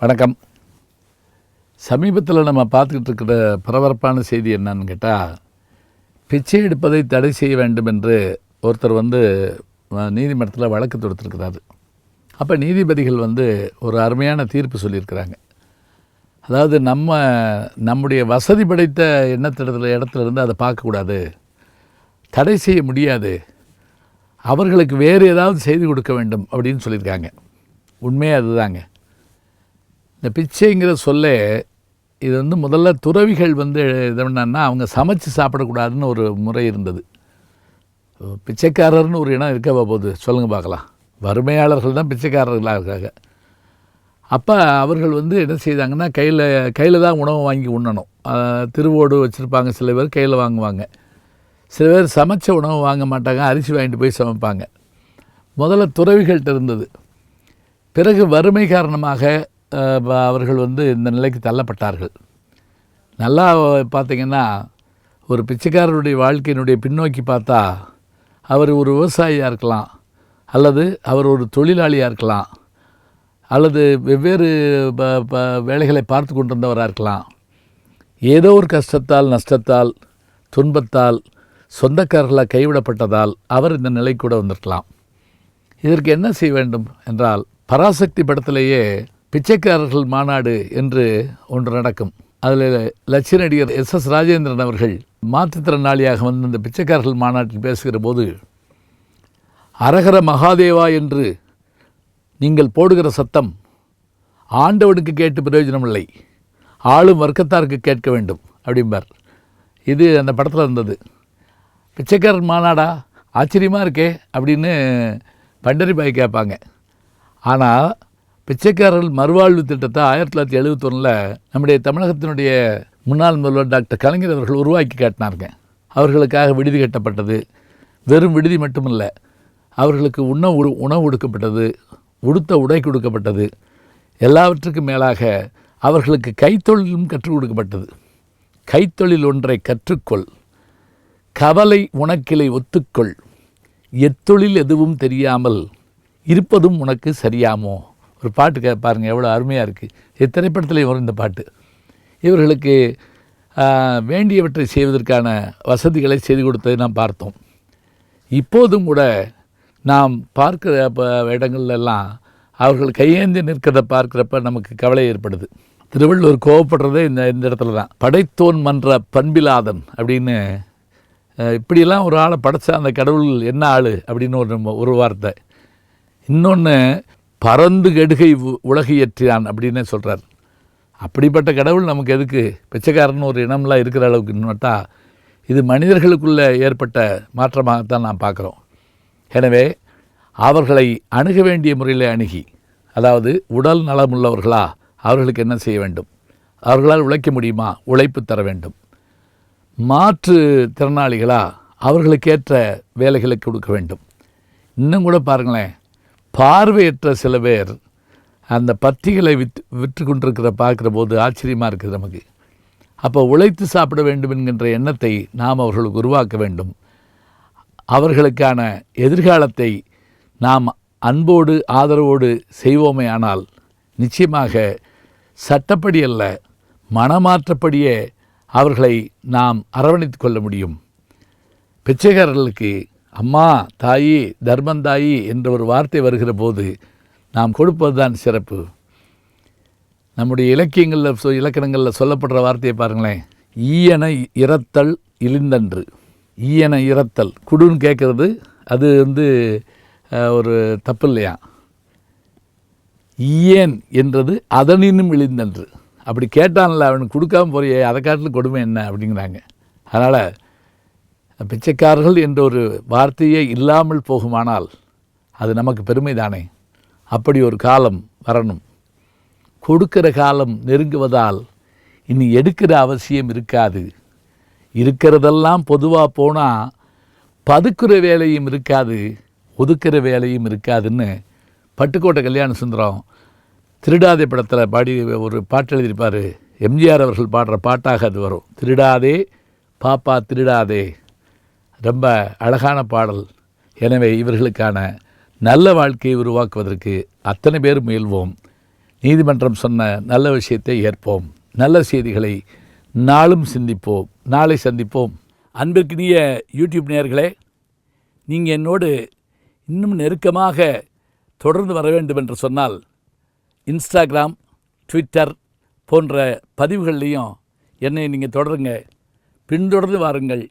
வணக்கம். சமீபத்தில் நம்ம பார்த்துக்கிட்டு இருக்கிற பரபரப்பான செய்தி என்னன்னு கேட்டால் பிச்சை எடுப்பதை தடை செய்ய வேண்டும் என்று ஒருத்தர் வந்து நீதிமன்றத்தில் வழக்கு தொடுத்திருக்கிறாரு. அப்போ நீதிபதிகள் வந்து ஒரு அருமையான தீர்ப்பு சொல்லியிருக்கிறாங்க. அதாவது நம்ம நம்முடைய வசதி படைத்த எண்ணத்திடத்துல இடத்துல இருந்து அதை பார்க்கக்கூடாது. தடை செய்ய முடியாது. அவர்களுக்கு வேறு ஏதாவது செய்து கொடுக்க வேண்டும் அப்படின்னு சொல்லியிருக்காங்க. உண்மையே அதுதாங்க. இந்த பிச்சைங்கிற சொல்லே இது வந்து முதல்ல துறவிகள் வந்து இது என்னன்னா அவங்க சமைச்சு சாப்பிடக்கூடாதுன்னு ஒரு முறை இருந்தது. பிச்சைக்காரர்னு ஒரு இடம் இருக்கவா போகுது சொல்லுங்கள் பார்க்கலாம். வறுமையாளர்கள் தான் பிச்சைக்காரர்களாக இருக்காங்க. அப்போ அவர்கள் வந்து என்ன செய்தாங்கன்னா கையில் கையில் தான் உணவு வாங்கி உண்ணணும். திருவோடு வச்சுருப்பாங்க சில பேர் கையில் வாங்குவாங்க. சில பேர் சமைச்ச உணவு வாங்க மாட்டாங்க அரிசி வாங்கிட்டு போய் சமைப்பாங்க. முதல்ல துறவிகள்கிட்ட இருந்தது. பிறகு வறுமை காரணமாக அவர்கள் வந்து இந்த நிலைக்கு தள்ளப்பட்டார்கள். நல்லா பார்த்தீங்கன்னா ஒரு பிச்சைக்காரருடைய வாழ்க்கையினுடைய பின்னோக்கி பார்த்தா அவர் ஒரு விவசாயியாக இருக்கலாம் அல்லது அவர் ஒரு தொழிலாளியாக இருக்கலாம் அல்லது வெவ்வேறு ப- ப- வேலைகளை பார்த்து கொண்டிருந்தவராக இருக்கலாம். ஏதோ ஒரு கஷ்டத்தால் நஷ்டத்தால் துன்பத்தால் சொந்தக்காரர்களால் கைவிடப்பட்டதால் அவர் இந்த நிலை கூட வந்திருக்கலாம். இதற்கு என்ன செய்ய வேண்டும் என்றால் பராசக்தி படத்திலேயே பிச்சைக்காரர்கள் மாநாடு என்று ஒன்று நடக்கும். அதில் லட்சிய நடிகர் எஸ் எஸ் ராஜேந்திரன் அவர்கள் மாற்றுத்திறனாளியாக வந்து இந்த பிச்சைக்காரர்கள் மாநாட்டில் பேசுகிற போது அரகர மகாதேவா என்று நீங்கள் போடுகிற சத்தம் ஆண்டவனுக்கு கேட்டு பிரயோஜனமில்லை. ஆளும் வர்க்கத்தாருக்கு கேட்க வேண்டும் அப்படிம்பார். இது அந்த படத்தில் இருந்தது. பிச்சைக்காரர் மாநாடா? ஆச்சரியமாக இருக்கே அப்படின்னு பண்டரிபாய் கேட்பாங்க. ஆனால் பிச்சைக்காரர்கள் மறுவாழ்வு திட்டத்தை ஆயிரத்தி தொள்ளாயிரத்தி எழுபத்தொன்னில் நம்முடைய தமிழகத்தினுடைய முன்னாள் முதல்வர் டாக்டர் கலைஞர் அவர்கள் உருவாக்கி காட்டினாருங்க. அவர்களுக்காக விடுதி கட்டப்பட்டது. வெறும் விடுதி மட்டுமில்லை அவர்களுக்கு உணவு உணவு கொடுக்கப்பட்டது உடுத்த உடை கொடுக்கப்பட்டது எல்லாவற்றுக்கும் மேலாக அவர்களுக்கு கைத்தொழிலும் கற்றுக் கொடுக்கப்பட்டது. கைத்தொழில் ஒன்றை கற்றுக்கொள் கவலை உனக்கிளை ஒத்துக்கொள் எத்தொழில் எதுவும் தெரியாமல் இருப்பதும் உனக்கு சரியாமோ? ஒரு பாட்டு கே பாருங்கள் எவ்வளோ அருமையாக இருக்குது இது வரும் இந்த பாட்டு. இவர்களுக்கு வேண்டியவற்றை செய்வதற்கான வசதிகளை செய்து கொடுத்ததை நாம் பார்த்தோம். இப்போதும் கூட நாம் பார்க்குற ப- அவர்கள் கையேந்தி நிற்கிறத பார்க்குறப்ப நமக்கு கவலை ஏற்படுது. திருவள்ளுவர் கோவப்படுறதே இந்த இந்த இடத்துல தான். படைத்தோன் மன்ற பண்பிலாதன் அப்படின்னு இப்படியெல்லாம் ஒரு ஆளை படைச்ச அந்த கடவுள் என்ன ஆள் அப்படின்னு ஒரு ஒரு வார்த்தை. இன்னொன்று பறந்து கெடுகை உ- உலகையற்றினான் அப்படின்னு சொல்கிறார் அப்படிப்பட்ட கடவுள் நமக்கு எதுக்கு? பிச்சைக்காரன் ஒரு இனம்லாம் இருக்கிற அளவுக்கு நட்டா இது மனிதர்களுக்குள்ளே ஏற்பட்ட மாற்றமாகத்தான் நாம் பார்க்குறோம். எனவே அவர்களை அணுக வேண்டிய முறையில் அணுகி அதாவது உடல் நலமுள்ளவர்களா அவர்களுக்கு என்ன செய்ய வேண்டும்? அவர்களால் உழைக்க முடியுமா? உழைப்பு தர வேண்டும். மாற்று திறனாளிகளா அவர்களுக்கேற்ற வேலைகளை கொடுக்க வேண்டும். இன்னும் கூட பாருங்களேன் பார்வையற்ற சில பேர் அந்த பத்திகளை விற்று விற்று கொண்டிருக்கிற பார்க்குற போது ஆச்சரியமாக இருக்குது நமக்கு. அப்போ உழைத்து சாப்பிட வேண்டும் என்கின்ற எண்ணத்தை நாம் அவர்களுக்கு உருவாக்க வேண்டும். அவர்களுக்கான எதிர்காலத்தை நாம் அன்போடு ஆதரவோடு செய்வோமே ஆனால் நிச்சயமாக சட்டப்படி அல்ல மனமாற்றப்படியே அவர்களை நாம் அரவணைத்து கொள்ள முடியும். பிச்சைக்காரர்களுக்கு அம்மா தாயி தர்மந்தாயி என்ற ஒரு வார்த்தை வருகிற போது நாம் கொடுப்பதுதான் சிறப்பு. நம்முடைய இலக்கியங்களில் சொ இலக்கணங்களில் சொல்லப்படுற வார்த்தையை பாருங்களேன். ஈயன இறத்தல் இழிந்தன்று. ஈயன இறத்தல் குடுன்னு கேட்குறது அது வந்து ஒரு தப்பு இல்லையா? ஈயன் என்றது அதனினும் இழிந்தன்று. அப்படி கேட்டான்ல அவனுக்கு கொடுக்காம போறியே அதை காட்டில் கொடுமை என்ன? அப்படிங்கிறாங்க. அதனால் பிச்சைக்காரர்கள் என்ற ஒரு வார்த்தையே இல்லாமல் போகுமானால் அது நமக்கு பெருமை தானே அப்படி ஒரு காலம் வரணும். கொடுக்கிற காலம் நெருங்குவதால் இனி எடுக்கிற அவசியம் இருக்காது. இருக்கிறதெல்லாம் பொதுவாக போனால் பதுக்கிற வேலையும் இருக்காது ஒதுக்கிற வேலையும் இருக்காதுன்னு பட்டுக்கோட்டை கல்யாண சுந்தரம் திருடாதே படத்தில் பாடி ஒரு பாட்டு எழுதியிருப்பார். எம்ஜிஆர் அவர்கள் பாடுற பாட்டாக அது வரும். திருடாதே பாப்பா திருடாதே. ரொம்ப அழகான பாடல். எனவே இவர்களுக்கான நல்ல வாழ்க்கையை உருவாக்குவதற்கு அத்தனை பேர் முயல்வோம். நீதிமன்றம் சொன்ன நல்ல விஷயத்தை ஏற்போம். நல்ல செய்திகளை நாளும் சிந்திப்போம். நாளை சந்திப்போம். அன்பிற்கினிய யூடியூப் நேயர்களே நீங்கள் என்னோடு இன்னும் நெருக்கமாக தொடர்ந்து வர வேண்டும் என்று சொன்னால் இன்ஸ்டாகிராம் ட்விட்டர் போன்ற பதிவுகள்லேயும் என்னை நீங்கள் தொடருங்க. பின்தொடர்ந்து வாருங்கள்.